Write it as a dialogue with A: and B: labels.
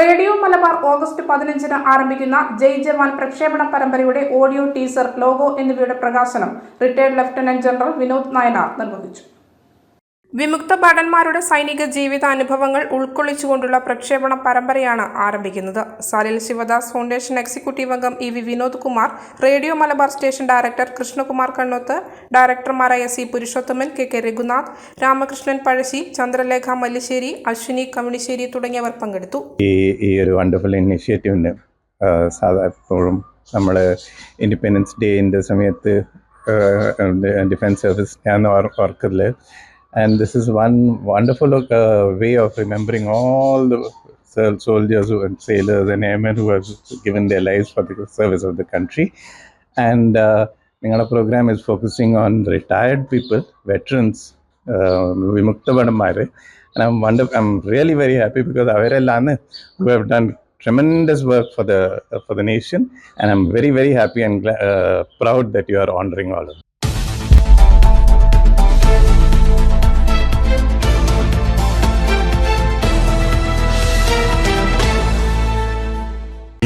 A: Radio Malabar August പതിനഞ്ചിന് ആരംഭിക്കുന്ന ജയ് ജവാൻ പ്രക്ഷേപണ പരമ്പരയുടെ ഓഡിയോ ടീസർ ലോഗോ എന്നിവയുടെ പ്രകാശനം retired lieutenant general Vinod Nayanar നിർവഹിച്ചു. വിമുക്ത ഭടന്മാരുടെ സൈനിക ജീവിതാനുഭവങ്ങൾ ഉൾക്കൊള്ളിച്ചുകൊണ്ടുള്ള പ്രക്ഷേപണ പരമ്പരയാണ് ആരംഭിക്കുന്നത്. സാലിൽ ശിവദാസ് ഫൗണ്ടേഷൻ എക്സിക്യൂട്ടീവ് അംഗം E V Vinod Kumar radio Malabar station director Krishnakumar Kannoth ഡയറക്ടർമാരായ C Purushothaman K K Raghunath Ramakrishnan Pazhassi Chandralekha Mallissery Aswini Kamminissery തുടങ്ങിയവർ പങ്കെടുത്തു.
B: ഈ ഈ ഒരു വണ്ടർഫുൾ ഇനിഷ്യേറ്റീവിന് സാധാരണ നമ്മൾ ഇൻഡിപെൻഡൻസ് ഡേന്റെ സമയത്ത് ഡിഫൻസ് സർവീസ് ഞാൻ And this is one wonderful uh, way of remembering all the soldiers and sailors and airmen who have given their lives for the service of the country. And uh, program is focusing on retired people, veterans, um, Vimukta Vadamare. And I'm, wonder- I'm really very happy because Averelane, who have done tremendous work for the uh, for the nation and i'm very very happy and uh, proud that you are honoring all of them